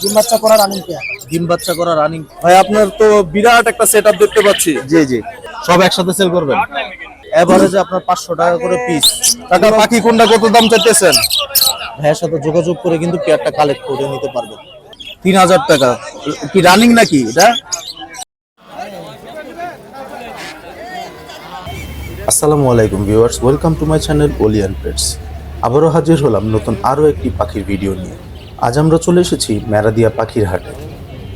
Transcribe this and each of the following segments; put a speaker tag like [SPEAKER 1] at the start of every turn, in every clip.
[SPEAKER 1] ডিম বাচ্চা করা রানিং পেয়ার
[SPEAKER 2] ডিম বাচ্চা করা রানিং ভাই আপনার তো বিরাট একটা সেট দেখতে পাচ্ছি।
[SPEAKER 3] জি জি।
[SPEAKER 2] সব একসাথে সেল করবেন। এভারেজে আপনার পাঁচশো টাকা করে পিস টাকা পাখি কোনটা কত দাম চাইতেছেন? ভাইয়ের সাথে যোগাযোগ করে কিন্তু পেয়ারটা কালেক্ট করে নিতে পারবেন। তিন হাজার টাকা। কি রানিং নাকি এটা?
[SPEAKER 4] আসসালামু আলাইকুম viewers welcome to my channel Olian pets আবারও হাজির হলাম নতুন আরও একটি পাখির ভিডিও নিয়ে। আজ আমরা চলে এসেছি মেরাদিয়া পাখির হাটে।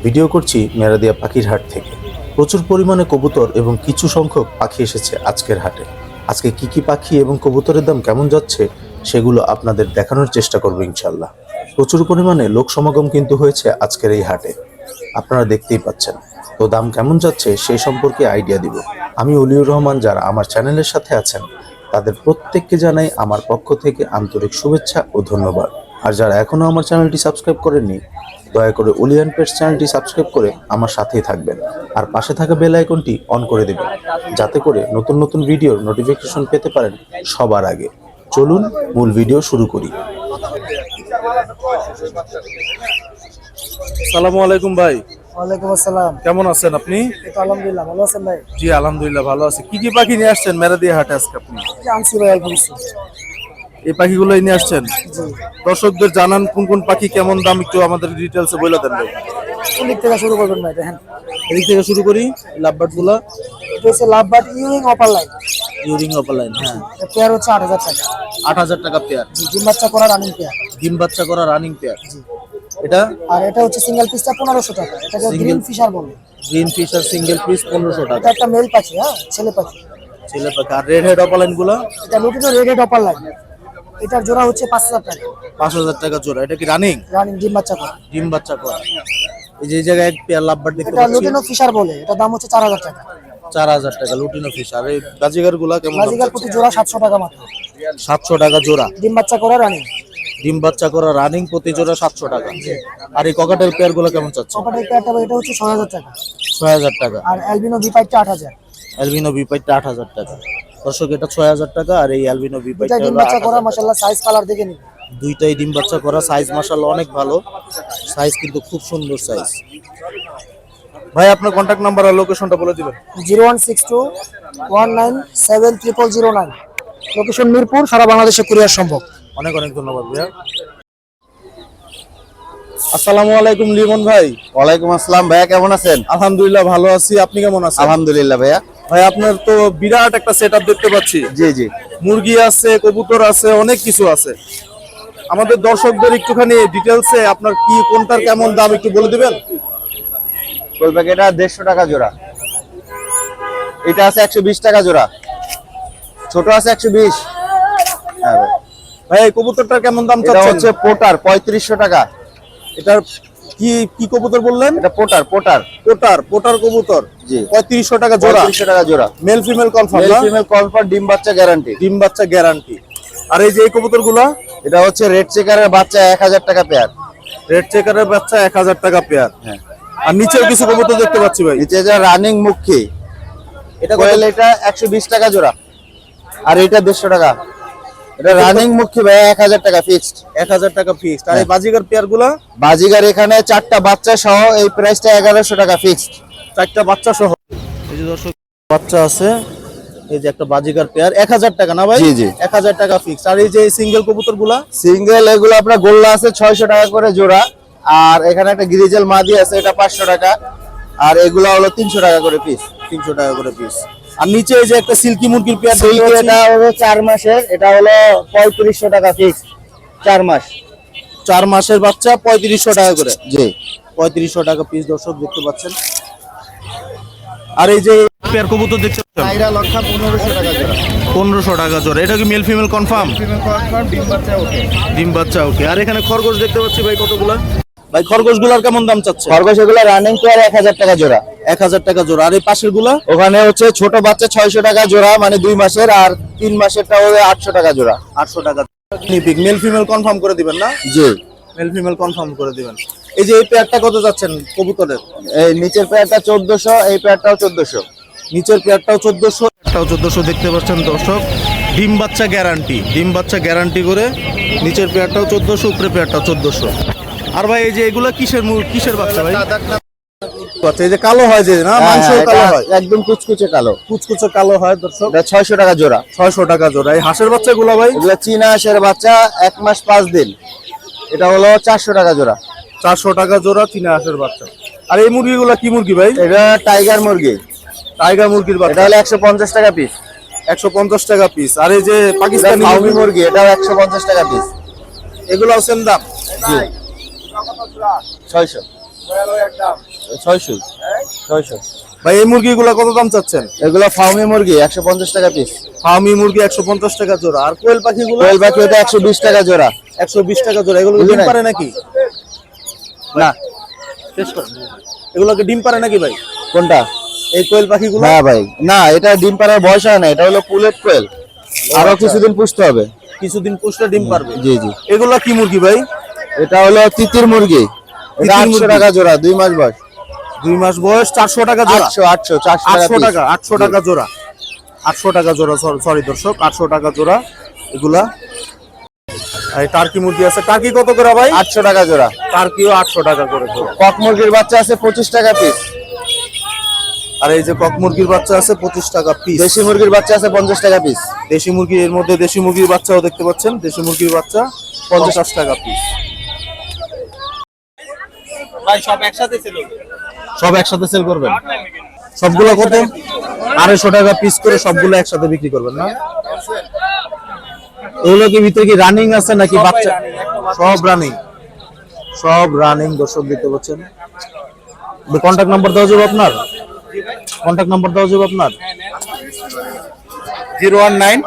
[SPEAKER 4] ভিডিও করছি মেরাদিয়া পাখির হাট থেকে। প্রচুর পরিমাণে কবুতর এবং কিছু সংখ্যক পাখি এসেছে আজকের হাটে। আজকে কি কি পাখি এবং কবুতরের দাম কেমন যাচ্ছে, সেগুলো আপনাদের দেখানোর চেষ্টা করব ইনশাল্লাহ প্রচুর পরিমাণে লোক সমাগম কিন্তু হয়েছে আজকের এই হাটে। আপনারা দেখতেই পাচ্ছেন। তো দাম কেমন যাচ্ছে সেই সম্পর্কে আইডিয়া দিব। আমি অলিউর রহমান যারা আমার চ্যানেলের সাথে আছেন, তাদের প্রত্যেককে জানাই আমার পক্ষ থেকে আন্তরিক শুভেচ্ছা ও ধন্যবাদ। আর যারা এখনও আমার চ্যানেলটি সাবস্ক্রাইব করেননি দয়া করে অলিয়ান পেটস চ্যানেলটি সাবস্ক্রাইব করে আমার সাথেই থাকবেন। আর পাশে থাকা বেল আইকনটি অন করে দেবেন যাতে করে নতুন নতুন ভিডিওর নোটিফিকেশন পেতে পারেন সবার আগে। চলুন মূল ভিডিও শুরু করি।
[SPEAKER 2] সালামু আলাইকুম ভাই।
[SPEAKER 1] ওয়ালাইকুম আসসালাম।
[SPEAKER 2] কেমন আছেন আপনি?
[SPEAKER 1] আলহামদুলিল্লাহ ভালো আছেন ভাই?
[SPEAKER 2] জি আলহামদুলিল্লাহ ভালো আছি। কি কি পাখি নিয়ে আসছেন মেরাদিয়া হাটে আজকে আপনি?
[SPEAKER 1] আনছি ভাই অল্প কিছু
[SPEAKER 2] এই পাখিগুলো নিয়ে আসছেন? দর্শকদের জানান কোন কোন পাখি কেমন দাম একটু আমাদের ডিটেলসে বলে দেন ভাই।
[SPEAKER 1] কোন দিক থেকে শুরু করবেন ভাই দেখেন।
[SPEAKER 2] এদিক থেকে শুরু করি লাভবার্ডগুলা
[SPEAKER 1] এটা হচ্ছে লাভ বাট ইউরিং অপার লাইন
[SPEAKER 2] ইউরিং অপালাইন হ্যাঁ।
[SPEAKER 1] পেয়ার হচ্ছে আট হাজার টাকা।
[SPEAKER 2] আট হাজার টাকা পেয়ার
[SPEAKER 1] ডিম বাচ্চা করা রানিং পেয়ার
[SPEAKER 2] ডিম বাচ্চা করা রানিং পেয়ার এটা?
[SPEAKER 1] আর এটা হচ্ছে সিঙ্গেল পিসটা পনেরোশো টাকা। এটাকে গ্রিন ফিশার বলে।
[SPEAKER 2] গ্রিন ফিশার সিঙ্গেল পিস পনেরোশো টাকা।
[SPEAKER 1] এটা একটা মেল পাখি হ্যাঁ ছেলে পাখি।
[SPEAKER 2] ছেলে পাখি। আর রেড হেড অপালাইনগুলা?
[SPEAKER 1] এটা lutino red head opaline এটার জোড়া হচ্ছে পাঁচ হাজার টাকা।
[SPEAKER 2] পাঁচ হাজার টাকা জোড়া। এটা কি রানিং
[SPEAKER 1] রানিং ডিম বাচ্চা করা।
[SPEAKER 2] ডিম বাচ্চা করা। এই যে জায়গায় এক পেয়ার লাভবার্ড দেখতে
[SPEAKER 1] এটা লুটিনো ফিশার বলে। এটা দাম হচ্ছে চার হাজার টাকা।
[SPEAKER 2] চার হাজার টাকা লুটিনো ফিশ। আর এই গাজিগারগুলা কেমন
[SPEAKER 1] বাজিকার প্রতি জোড়া সাতশো টাকা মাত্র।
[SPEAKER 2] সাতশো টাকা জোড়া।
[SPEAKER 1] ডিম বাচ্চা করা রানিং
[SPEAKER 2] ডিম বাচ্চা করা রানিং প্রতি জোড়া সাতশো টাকা। আর এই ককাটের পেয়ারগুলো কেমন চাচ্ছে?
[SPEAKER 1] চপাটের পেয়ারটা এটা হচ্ছে ছয় হাজার টাকা।
[SPEAKER 2] ছয় হাজার টাকা।
[SPEAKER 1] আর অ্যালবিনো বিপাইটটা আট হাজার।
[SPEAKER 2] অ্যালবিনো বিপাইটটা আট হাজার টাকা। দর্শক এটা ছয় হাজার টাকা আর এই অ্যালবিনো
[SPEAKER 1] দুইটা ডিম বাচ্চা করা মাসাল্লাহ সাইজ কালার দেখে নিন।
[SPEAKER 2] দুইটাই ডিম বাচ্চা করা সাইজ মাশাআল্লাহ অনেক ভালো। সাইজ কিন্তু খুব সুন্দর সাইজ ভাই আপনার কন্ট্যাক্ট নাম্বার আর লোকেশনটা বলে দিবেন।
[SPEAKER 1] Zero one six two one nine seven triple zero nine. Location Mirpur সারা বাংলাদেশে কুরিয়ার সম্ভব।
[SPEAKER 2] অনেক অনেক ধন্যবাদ ভাইয়া। আসসালামু আলাইকুম লিমন ভাই।
[SPEAKER 3] ওয়ালাইকুম আসসালাম ভাইয়া কেমন আছেন?
[SPEAKER 2] আলহামদুলিল্লাহ ভালো আছি। আপনি কেমন আছেন?
[SPEAKER 3] আলহামদুলিল্লাহ ভাইয়া।
[SPEAKER 2] ভাই আপনার তো বিরাট একটা সেটআপ দেখতে পাচ্ছি।
[SPEAKER 3] জি জি।
[SPEAKER 2] মুরগি আছে কবুতর আছে অনেক কিছু আছে। আমাদের দর্শকদের একটুখানি ডিটেলসে আপনার কি কোনটার কেমন দাম একটু বলে দিবেন?
[SPEAKER 3] ফুল প্যাকেট দেড়শো টাকা জোড়া। এটা আছে একশো বিশ টাকা জোড়া। ছোট আছে একশো বিশ। হ্যাঁ ভাই।
[SPEAKER 2] কবুতরটার কেমন দাম
[SPEAKER 3] এটা হচ্ছে পোটার পঁয়ত্রিশশো টাকা।
[SPEAKER 2] এটার কি কি কবুতর বললেন?
[SPEAKER 3] এটা পোটার পোটার।
[SPEAKER 2] পোটার পোটার কবুতর।
[SPEAKER 3] জি।
[SPEAKER 2] পঁয়ত্রিশশো টাকা জোড়া।
[SPEAKER 3] পঁয়ত্রিশশো টাকা জোড়া।
[SPEAKER 2] Male female confirm
[SPEAKER 3] male female confirm ডিম বাচ্চা গ্যারান্টি
[SPEAKER 2] ডিম বাচ্চা গ্যারান্টি আর এই যে এই কবুতরগুলা
[SPEAKER 3] এটা হচ্ছে রেড চেকারের বাচ্চা এক হাজার টাকা পেয়ার
[SPEAKER 2] রেড চেকারের বাচ্চা এক হাজার টাকা পেয়ার
[SPEAKER 3] হ্যাঁ।
[SPEAKER 2] আর নিচেও কিছু কবুতর দেখতে পাচ্ছি ভাই।
[SPEAKER 3] নিচে যে রানিং মুখী।
[SPEAKER 2] এটা?
[SPEAKER 3] কোয়েল এটা একশো বিশ টাকা জোড়া। আর এটা দেড়শো টাকা। এটা রানিং মুখী ভাই? এক হাজার টাকা ফিক্সড
[SPEAKER 2] এক হাজার টাকা ফিক্সড আর এই বাজিগার পেয়ারগুলা?
[SPEAKER 3] বাজিগার এখানে চারটা বাচ্চা সহ এই প্রাইসটা এগারোশো টাকা ফিক্সড
[SPEAKER 2] চারটা বাচ্চা সহ। এই যে দর্শক বাচ্চা আছে। এই যে একটা বাজিগার পেয়ার এক হাজার টাকা না ভাই?
[SPEAKER 3] জি, জি।
[SPEAKER 2] এক হাজার টাকা ফিক্স আর এই যে সিঙ্গেল কবুতরগুলা?
[SPEAKER 3] সিঙ্গেল এগুলো আপনার গোল্লা আছে ছয়শো টাকা করে জোড়া। আর এখানে একটা গ্রিজেল মাদি আছে এটা পাঁচশো টাকা। আর এগুলো হলো তিনশো টাকা করে পিস
[SPEAKER 2] তিনশো টাকা করে পিস আর নিচে এই যে একটা সিল্কি মুরগির পেয়ার
[SPEAKER 3] সিল্কি এটা হলো চার মাসের এটা হলো পঁয়ত্রিশশো টাকা ফিক্স চার মাস।
[SPEAKER 2] চার মাসের বাচ্চা পঁয়ত্রিশশো টাকা করে।
[SPEAKER 3] জি।
[SPEAKER 2] পঁয়ত্রিশশো টাকা পিস দর্শক দেখতে পাচ্ছেন। আর এই যে পেয়ার কবুতর দেখতে পাচ্ছেন?
[SPEAKER 3] চাইরা লক্ষ পনেরোশো টাকা জোড়া
[SPEAKER 2] পনেরোশো টাকা জোড়া। এটা কি male female confirm
[SPEAKER 3] female confirm ডিম বাচ্চা ওকে
[SPEAKER 2] ডিম বাচ্চা ওকে আর এখানে খরগোশ দেখতে পাচ্ছি ভাই কতগুলা? ভাই খরগোশগুলার কেমন দাম চাচ্ছে
[SPEAKER 3] খরগোশ এগুলো রানিং পেয়ার এক হাজার টাকা জোড়া।
[SPEAKER 2] এক হাজার টাকা জোড়া। আর এই পাশেরগুলা
[SPEAKER 3] ওখানে হচ্ছে ছোট বাচ্চা ছয়শো টাকা জোড়া মানে দুই মাসের আর তিন মাসেরটা হলো আটশো টাকা জোড়া।
[SPEAKER 2] আটশো টাকা। নিপিক মেল ফিমেল কনফার্ম করে দিবেন না?
[SPEAKER 3] জি।
[SPEAKER 2] মেল ফিমেল কনফার্ম করে দিবেন। এই যে এই পেয়ারটা কত যাচ্ছেন কবুতরের?
[SPEAKER 3] এই নিচের পেয়ারটা চোদ্দশো এই পেয়ারটাও চোদ্দশো।
[SPEAKER 2] নিচের পেয়ারটাও চোদ্দশো। একটাও চোদ্দশো দেখতে পাচ্ছেন দর্শক। ডিম বাচ্চা গ্যারান্টি ডিম বাচ্চা গ্যারান্টি করে নিচের পেয়ারটাও চোদ্দশো উপরে পেয়ারটাও চোদ্দশো। আর ভাই এই যে এগুলা কিসের কিসের বাচ্চা ভাই? আচ্ছা এই যে কালো হয় যে না?
[SPEAKER 3] হ্যাঁ,
[SPEAKER 2] মাংস
[SPEAKER 3] হ্যাঁ,
[SPEAKER 2] কালো হয়।
[SPEAKER 3] একদম কুচকুচে কালো।
[SPEAKER 2] কুচকুচে কালো হয় দর্শক।
[SPEAKER 3] ছয়শো টাকা জোড়া।
[SPEAKER 2] ছয়শো টাকা জোড়া। এই হাঁসের বাচ্চাগুলো ভাই?
[SPEAKER 3] এগুলো চীনা হাঁসের বাচ্চা এক মাস পাঁচ দিন। এটা হলো চারশো টাকা জোড়া।
[SPEAKER 2] চারশো টাকা জোড়া চীনা হাঁসের বাচ্চা। আর এই মুরগিগুলো কি মুরগি ভাই?
[SPEAKER 3] এটা টাইগার মুরগি।
[SPEAKER 2] টাইগার মুরগির
[SPEAKER 3] এটা
[SPEAKER 2] বাচ্চা
[SPEAKER 3] হলো একশো পঞ্চাশ টাকা পিস
[SPEAKER 2] একশো পঞ্চাশ টাকা পিস আর এই যে
[SPEAKER 3] এটা
[SPEAKER 2] পাকিস্তানি মুরগি?
[SPEAKER 3] মুরগি এটাও একশো পঞ্চাশ টাকা পিস
[SPEAKER 2] এগুলো সেম দাম?
[SPEAKER 3] ছয়শো। ছয়শো। ছয়শো।
[SPEAKER 2] ভাই এই মুরগিগুলো কত দাম চাচ্ছেন?
[SPEAKER 3] এগুলো ফাউমি মুরগি একশো পঞ্চাশ টাকা পিস
[SPEAKER 2] ফার্মি মুরগি একশো পঞ্চাশ টাকা জোড়া। আর কোয়েল পাখিগুলো?
[SPEAKER 3] কোয়েল পাখি ওটা একশো বিশ টাকা জোড়া।
[SPEAKER 2] একশো বিশ টাকা জোড়া। এগুলো ডিম পারে নাকি?
[SPEAKER 3] না।
[SPEAKER 2] শেষ করেন এগুলোকে ডিম পারে নাকি ভাই?
[SPEAKER 3] কোনটা?
[SPEAKER 2] এই কোয়েল পাখিগুলো?
[SPEAKER 3] না ভাই। না এটা ডিম পাড়ার বয়স হয় না। এটা হলো পুলেট কোয়েল। আরও কিছুদিন পুষতে হবে।
[SPEAKER 2] কিছুদিন পুষলে ডিম পারবে।
[SPEAKER 3] জি জি।
[SPEAKER 2] এগুলা কি মুরগি ভাই?
[SPEAKER 3] এটা হলো তিতির মুরগি। এটা আটশো টাকা জোড়া দুই মাস বয়স।
[SPEAKER 2] দুই মাস বয়স চারশো টাকা জোড়া।
[SPEAKER 3] আটশো আটশো
[SPEAKER 2] আটশো টাকা আটশো টাকা জোড়া। আটশো টাকা জোড়া সরি দর্শক আটশো টাকা জোড়া এগুলা। আর এই টার্কি মুরগি আছে। টার্কি কত করে ভাই?
[SPEAKER 3] আটশো টাকা জোড়া।
[SPEAKER 2] টার্কিও আটশো টাকা করে
[SPEAKER 3] কক মুরগির বাচ্চা আছে পঁচিশ টাকা পিস
[SPEAKER 2] আর এই যে কক মুরগির বাচ্চা আছে পঁচিশ টাকা পিস
[SPEAKER 3] দেশি মুরগির বাচ্চা আছে পঞ্চাশ টাকা পিস
[SPEAKER 2] দেশি মুরগি এর মধ্যে দেশি মুরগির বাচ্চাও দেখতে পাচ্ছেন। দেশি মুরগির বাচ্চা পঞ্চাশ টাকা পিস সব একসাথে সেল করবেন? সবগুলো কত? আড়াইশো টাকা পিস করে সবগুলো একসাথে বিক্রি করবেন না? এগুলো কি ভিতরে কি রানিং আছে নাকি বাচ্চা? সব রানিং সব রানিং দর্শক দেখতে পাচ্ছেন। কন্ট্যাক্ট নাম্বার দেওয়া যাবে আপনার? কন্ট্যাক্ট নাম্বার দেওয়া যাবে আপনার?
[SPEAKER 5] Zero one nine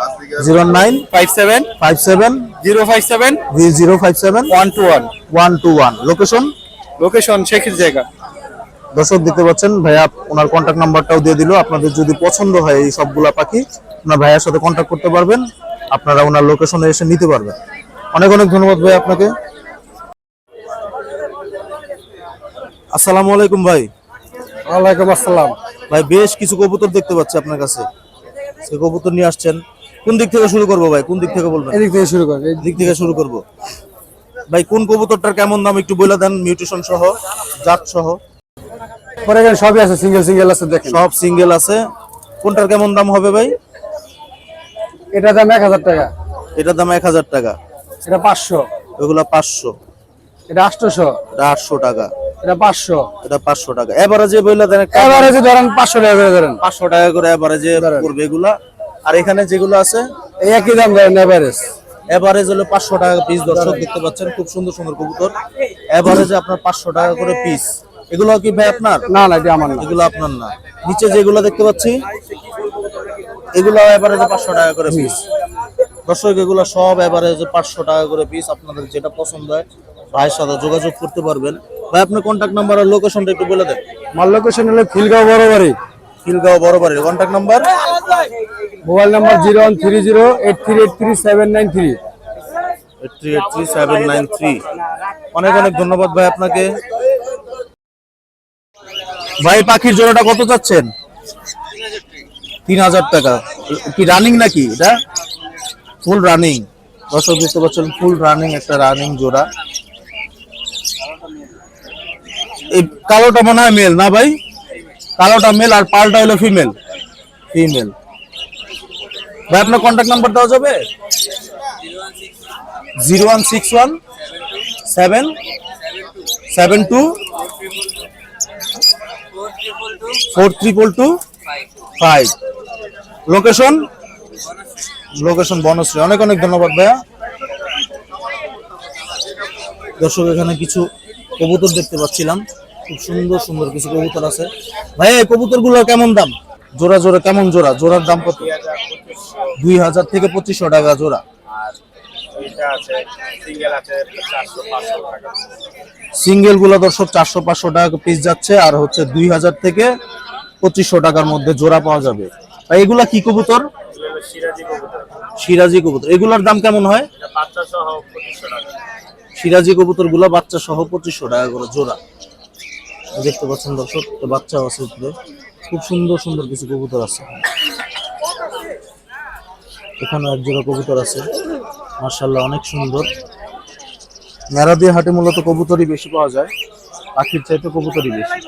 [SPEAKER 2] zero nine
[SPEAKER 5] five seven
[SPEAKER 2] five seven
[SPEAKER 5] zero five seven
[SPEAKER 2] zero five seven
[SPEAKER 5] one two one.
[SPEAKER 2] One two one. Location
[SPEAKER 5] location শেখের জায়গা?
[SPEAKER 2] দর্শক দেখতে পাচ্ছেন ভাইয়া ওনার কন্ট্যাক্ট নাম্বারটাও দিয়ে দিল। আপনাদের যদি পছন্দ হয় এই সবগুলা পাখি আপনার ভাইয়ার সাথে কন্ট্যাক্ট করতে পারবেন। আপনারা ওনার লোকেশনে এসে নিতে পারবেন। অনেক অনেক ধন্যবাদ ভাই আপনাকে। আসসালামু আলাইকুম ভাই।
[SPEAKER 6] ওয়ালাইকুম আসসালাম।
[SPEAKER 2] ভাই বেশ কিছু কবুতর দেখতে পাচ্ছি আপনার কাছে। সে কবুতর নিয়ে আসছেন। কোন দিক থেকে শুরু করব ভাই? কোন দিক থেকে বলবেন?
[SPEAKER 6] এদিক থেকে শুরু করি।
[SPEAKER 2] দিক থেকে শুরু করব। ভাই কোন কবুতরটার কেমন দাম একটু বলে দেন মিউটেশন সহ জাত সহ?
[SPEAKER 6] পরে এখানে সবই আছে সিঙ্গেল সিঙ্গেল আছে দেখেন।
[SPEAKER 2] সব সিঙ্গেল আছে। কোনটার কেমন দাম হবে ভাই?
[SPEAKER 6] এটা দাম এক হাজার টাকা।
[SPEAKER 2] এটার দাম এক হাজার টাকা।
[SPEAKER 6] এটা পাঁচশো।
[SPEAKER 2] এগুলা পাঁচশো।
[SPEAKER 6] এটা আটশোশো।
[SPEAKER 2] এটা আটশো টাকা।
[SPEAKER 6] এটা পাঁচশো।
[SPEAKER 2] এটা পাঁচশো টাকা। এবারে বললে দেন
[SPEAKER 6] এবারে যে ধরেন পাঁচশো টাকা করে ধরেন।
[SPEAKER 2] পাঁচশো টাকা করে এভারেজে পড়বে এগুলা। আর এখানে যেগুলো আছে?
[SPEAKER 6] এই একই দাম ধরেন এভারেজ
[SPEAKER 2] এভারেজ হলো পাঁচশো টাকা পিস দর্শক দেখতে পাচ্ছেন খুব সুন্দর সুন্দর কবুতর। এভারেজে আপনার পাঁচশো টাকা করে পিস এগুলো কি ভাই আপনার?
[SPEAKER 6] না না এটা আমার না।
[SPEAKER 2] এগুলো আপনার না। নিচে যেগুলো দেখতে পাচ্ছি এগুলো এভারেজে পাঁচশো টাকা করে পিস দর্শক এগুলো সব এভারেজে পাঁচশো টাকা করে পিস আপনাদের যেটা পছন্দ হয় ভাইয়ের সাথে যোগাযোগ করতে পারবেন। ভাই আপনার কন্ট্যাক্ট নাম্বার আর লোকেশনটা একটু বলে দেন।
[SPEAKER 6] আমার লোকেশন হলো খিলগাঁও বড় বাড়ি
[SPEAKER 2] খিলগাঁও বড় বাড়ির contact number
[SPEAKER 6] mobile number zero one three zero eight three eight three seven nine three.
[SPEAKER 2] Eight three eight three seven nine three. অনেক অনেক ধন্যবাদ ভাই আপনাকে। ভাই পাখির জোড়াটা কত চাচ্ছেন? তিন হাজার টাকা। কি রানিং নাকি এটা? ফুল রানিং দর্শক দেখতে পাচ্ছেন ফুল রানিং একটা রানিং জোড়া। এই কালোটা মনে হয় মেল না ভাই? কালোটা মেল আর পালটা হলো ফিমেল ফিমেল ভাই, আপনার কন্ট্যাক্ট নাম্বার দেওয়া যাবে? Zero one six one seven seven two four triple two five location location Banasree অনেক অনেক ধন্যবাদ ভাইয়া। দর্শক, এখানে কিছু কবুতর দেখতে পাচ্ছিলাম। খুব সুন্দর সুন্দর কিছু কবুতর আছে। ভাইয়া এই কবুতরগুলো কেমন দাম? জোড়া জোড়া কেমন জোড়া? জোড়ার দাম কত? দুই হাজার থেকে পঁচিশশো টাকা জোড়া। সিঙ্গেলগুলো দর্শক চারশো পাঁচশো টাকা পিস যাচ্ছে আর হচ্ছে দুই হাজার থেকে পঁচিশশো টাকার মধ্যে জোড়া পাওয়া যাবে। এগুলা কি কবুতর? সিরাজি কবুতর। এগুলার দাম কেমন হয়? সিরাজি কবুতরগুলা বাচ্চা সহ পঁচিশশো টাকা করে জোড়া। দেখতে পাচ্ছেন দর্শক তো বাচ্চাও আছে উপরে। খুব সুন্দর সুন্দর কিছু কবুতর আছে। এখানে এক জোড়া কবুতর আছে। মার্শাল্লাহ অনেক সুন্দর।
[SPEAKER 7] মেরাদিয়া হাটে মূলত কবুতরই বেশি পাওয়া যায়। পাখির চাইতে কবুতরই বেশি।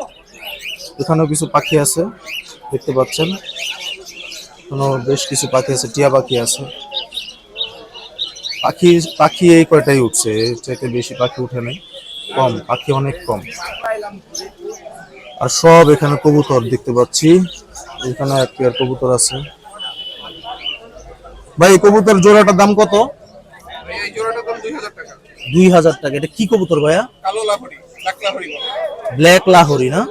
[SPEAKER 7] এখানেও কিছু পাখি আছে, দেখতে পাচ্ছেন। এখানেও বেশ কিছু পাখি আছে, টিয়া পাখি আছে। পাখি পাখি এই কয়টাই উঠছে? এর চাইতে বেশি পাখি উঠে নাই। কম পাখি অনেক কম। আর সব এখানে কবুতর দেখতে পাচ্ছি। এখানে এক পেয়ার কবুতর আছে। ভাই কবুতর জোড়াটার দাম কত?
[SPEAKER 8] দুই হাজার টাকা।
[SPEAKER 7] এটা কি কবুতর ভাইয়া? ব্ল্যাক লাহোরি না?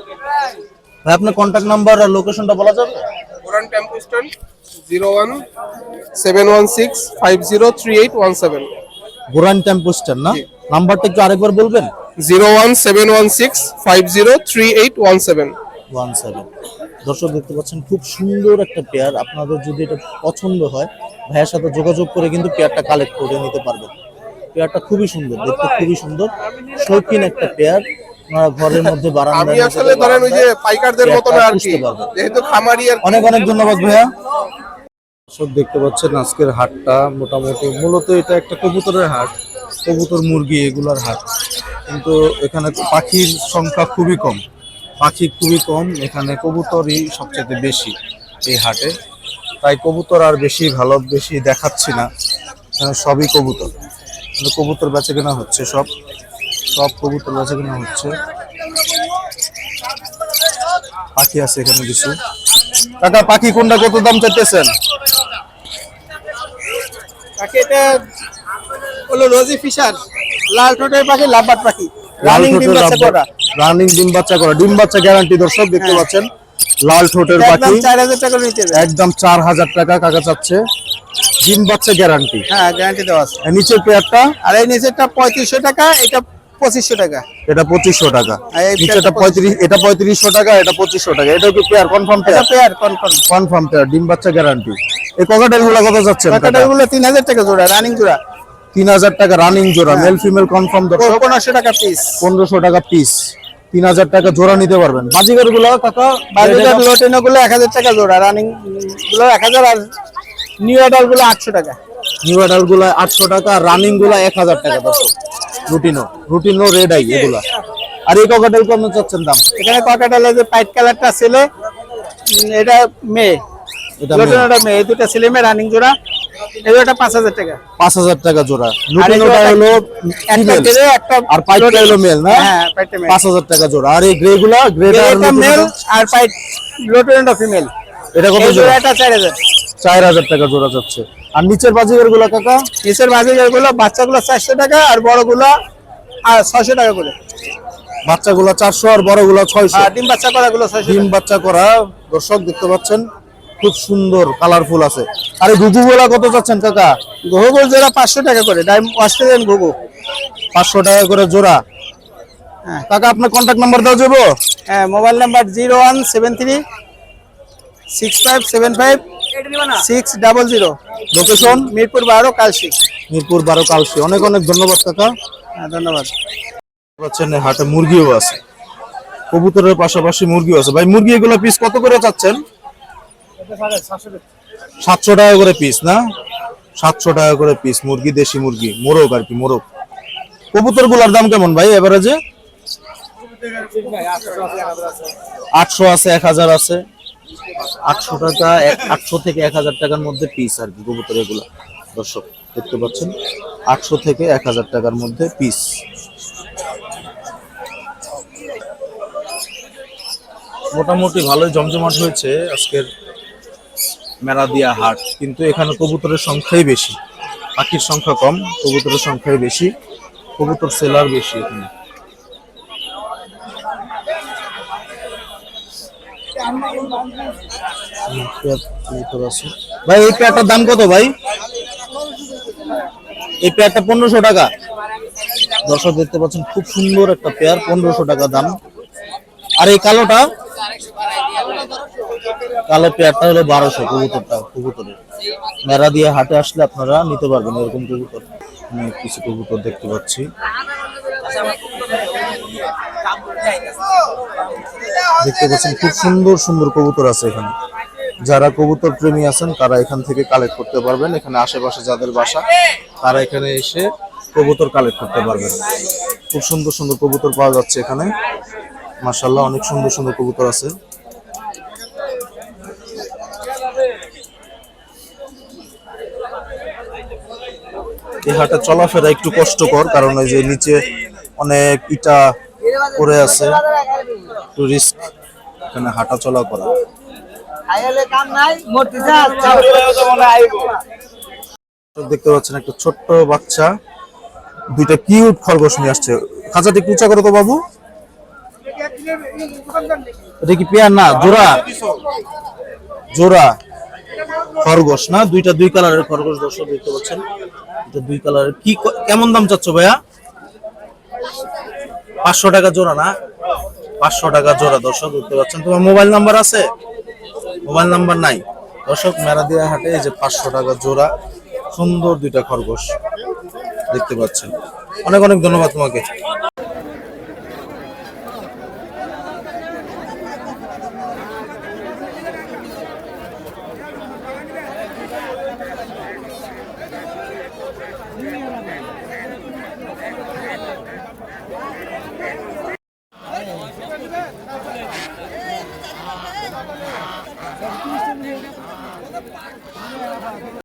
[SPEAKER 7] ভাই আপনার কন্ট্যাক্ট নাম্বার আর লোকেশনটা বলা যাবে?
[SPEAKER 8] ওরান tempo stand zero one seven one six five zero three eight one seven.
[SPEAKER 7] Goran tempo stand না? নাম্বারটা একটু আরেকবার বলবেন?
[SPEAKER 8] Zero one seven one six five zero three eight one seven.
[SPEAKER 7] One seven. দর্শক দেখতে পাচ্ছেন খুব সুন্দর একটা পেয়ার। আপনাদের যদি এটা পছন্দ হয় ভাইয়ের সাথে যোগাযোগ করে কিন্তু পেয়ারটা কালেক্ট করে নিতে পারবেন। পেয়ারটা খুবই সুন্দর দেখতে খুবই সুন্দর। শৌখিন একটা পেয়ার। আপনারা ঘরের মধ্যে বারান্দার
[SPEAKER 8] আমি আসলে ধরেন ওই যে পাইকারদের মতো না আর কি যেহেতু খামারি আর
[SPEAKER 7] অনেক অনেক ধন্যবাদ ভাইয়া। দর্শক দেখতে পাচ্ছেন আজকের হাটটা মোটামুটি মূলত এটা একটা কবুতরের হাট। কবুতর, মুরগি এগুলার হাট। কিন্তু এখানে পাখির সংখ্যা খুবই কম। পাখি খুবই কম, এখানে কবুতরই সবচেয়ে বেশি এই হাটে। তাই কবুতর আর বেশি ভালো, বেশি দেখাচ্ছি না। সবই কবুতর। কবুতর বেচে কেনা হচ্ছে সব। সব কবুতর বেচে কেনা হচ্ছে। পাখি আছে এখানে কিছু। কাকা, পাখি কোনটা কত দাম চাইতেছেন?
[SPEAKER 1] হলো রোজি ফিশার লাল ঠোঁটের পাখি লাভবাট পাখি। রানিং ডিম বাচ্চা করা।
[SPEAKER 7] রানিং ডিম বাচ্চা করা। ডিম বাচ্চা গ্যারান্টি দর্শক দেখতে পাচ্ছেন লাল ঠোঁটের পাখি। একদম চার হাজার টাকা কাকা চাচ্ছে। ডিম বাচ্চা গ্যারান্টি
[SPEAKER 1] হ্যাঁ গ্যারান্টি দেওয়া আছে।
[SPEAKER 7] নিচের পেয়ারটা
[SPEAKER 1] আর এই নিচেরটা পঁয়ত্রিশশো টাকা এটা পঁচিশশো টাকা।
[SPEAKER 7] এটা পঁচিশশো টাকা। নিচেটা পঁয়ত্রিশ এটা পঁয়ত্রিশশো টাকা এটা পঁচিশশো টাকা। এটা কি pair confirm pair
[SPEAKER 1] pair confirm
[SPEAKER 7] confirm pair ডিম বাচ্চা গ্যারান্টি এই ককাটেলগুলা কত যাচ্ছে
[SPEAKER 1] গুলো তিন হাজার টাকা জোড়া রানিং জোড়া।
[SPEAKER 7] তিন হাজার টাকা রানিং জোড়া মেল ফিমেল কনফার্ম দর্শক।
[SPEAKER 1] পনেরোশো টাকা পিস
[SPEAKER 7] পনেরোশো টাকা পিস তিন হাজার টাকা জোড়া নিতে পারবেন। বাজিগারগুলো
[SPEAKER 1] বাজার লোটেনো গুলো এক হাজার টাকা জোড়া রানিংগুলো এক হাজার আর নিউ অ্যাডালগুলো আটশো টাকা।
[SPEAKER 7] নিউ অ্যাডালগুলো আটশো টাকা রানিংগুলো এক হাজার টাকা দর্শক। রুটিনো রুটিনো রেড আই এগুলা। আর এই ককাটেল কত চাচ্ছেন দাম?
[SPEAKER 1] এখানে ককাটালে যে পাইট কালারটা ছিল এটা মেয়ে।
[SPEAKER 7] এটা
[SPEAKER 1] লোটেনোটা মেয়ে এই দুটা ছেলে মেয়ে রানিং জোড়া। হাজার টাকা।
[SPEAKER 7] পাঁচ হাজার টাকা জোড়া। রুটিনোটা
[SPEAKER 1] জোড়াটা
[SPEAKER 7] হলো
[SPEAKER 1] একটা
[SPEAKER 7] আর পাইটটা হলো মেল না?
[SPEAKER 1] হ্যাঁ পাইটটা
[SPEAKER 7] টাকা জোড়া। আর এই গ্রেটা
[SPEAKER 1] মেল আর পাইট ফিমেল
[SPEAKER 7] এটা কত জোড়া?
[SPEAKER 1] চার হাজার।
[SPEAKER 7] চার হাজার টাকা জোড়া যাচ্ছে। আর নিচের বাজিগারগুলা কাকা?
[SPEAKER 1] নিচেরগুলো বাচ্চাগুলো চারশো টাকা আর বড়গুলো আর ছয়শো টাকা করে।
[SPEAKER 7] বাচ্চাগুলা চারশো আর বড়গুলা ছয়শো।
[SPEAKER 1] ডিম বাচ্চা করা গুলো ছয়শো
[SPEAKER 7] ডিম বাচ্চা করা দর্শক দেখতে পাচ্ছেন। খুব সুন্দর কালারফুল আছে। আরে এই ঘুঘু গুলা কত চাচ্ছেন কাকা?
[SPEAKER 1] ঘুঘুর জোড়া পাঁচশো টাকা করে ডাইম অস্ট্রেলিয়ান ঘুঘু।
[SPEAKER 7] পাঁচশো টাকা করে জোড়া।
[SPEAKER 1] হ্যাঁ।
[SPEAKER 7] কাকা আপনার কন্ট্যাক্ট নাম্বার দেওয়া যাব?
[SPEAKER 1] হ্যাঁ mobile number zero one seven three six five seven five six double zero.
[SPEAKER 7] Location
[SPEAKER 1] Mirpur বারো কালশি।
[SPEAKER 7] মিরপুর বারো কালসি অনেক অনেক ধন্যবাদ কাকা।
[SPEAKER 1] হ্যাঁ ধন্যবাদ।
[SPEAKER 7] পাচ্ছেন হাটে মুরগিও আছে। কবুতরের পাশাপাশি মুরগিও আছে। ভাই মুরগি এগুলো পিস কত করে চাচ্ছেন? সাতশো টাকা করে পিস না? সাতশো টাকা করে পিস মুরগি, দেশি মুরগি, মোরগ আর কি, মোরগ। কবুতরগুলার দাম কেমন ভাই এভারেজে আটশো আছে, এক হাজার আছে। আটশো টাকা আটশো থেকে এক হাজার টাকার মধ্যে পিস আর কি কবুতর এগুলা দর্শক, দেখতে পাচ্ছেন? আটশো থেকে এক হাজার টাকার মধ্যে পিস মোটামুটি ভালোই জমজমাট হয়েছে আজকের মেলাদিয়া হাট, কিন্তু এখানে কবুতরের সংখ্যাই বেশি। পাখির সংখ্যা কম, কবুতরের সংখ্যাই বেশি, কবুতর সেলার বেশি এখানে। ভাই, এই পেয়ারটার দাম কত ভাই? এই পেয়ারটা পনেরোশো টাকা। দর্শক দেখতে পাচ্ছেন, খুব সুন্দর একটা পেয়ার, পনেরোশো টাকা দাম। আর এই কালোটা? কালো পেয়ারটা হলো বারোশো কবুতরটা, কবুতরের। মেরা দিয়ে হাটে আসলে আপনারা নিতে পারবেন এরকম কবুতর। কিছু কবুতর দেখতে পাচ্ছি। দেখতে পাচ্ছেন, খুব সুন্দর সুন্দর কবুতর আছে এখানে। যারা কবুতর প্রেমী আছেন, তারা এখান থেকে কালেক্ট করতে পারবেন। এখানে আশেপাশে যাদের বাসা, তারা এখানে এসে কবুতর কালেক্ট করতে পারবেন। খুব সুন্দর সুন্দর কবুতর পাওয়া যাচ্ছে এখানে। মাশাল্লাহ অনেক সুন্দর সুন্দর কবুতর আছে। এই হাটে চলাফেরা একটু কষ্টকর, কারণ ওই যে নিচে অনেক ইটা পড়ে আছে, একটু রিস্ক এখানে হাঁটা চলা করা দেখতে পাচ্ছেন একটা ছোট্ট বাচ্চা, দুইটা কিউট খরগোশ নিয়ে আসছে। খাঁচাটি উঁচা করো তো বাবু। এটা কি পেয়ার না? জোড়া। জোড়া। খরগোশ, না? দুইটা দুই কালারের খরগোশ দর্শক দেখতে পাচ্ছেন। দুই কালারের। কি কেমন দাম চাচ্ছ ভাইয়া? পাঁচশো টাকা জোড়া, না? পাঁচশো টাকা জোড়া দর্শক দেখতে পাচ্ছেন। তোমার মোবাইল নাম্বার আছে? মোবাইল নাম্বার নাই। দর্শক, মেরাদিয়া হাটে এই যে পাঁচশো টাকা জোড়া, সুন্দর দুইটা খরগোশ দেখতে পাচ্ছেন। অনেক অনেক ধন্যবাদ তোমাকে।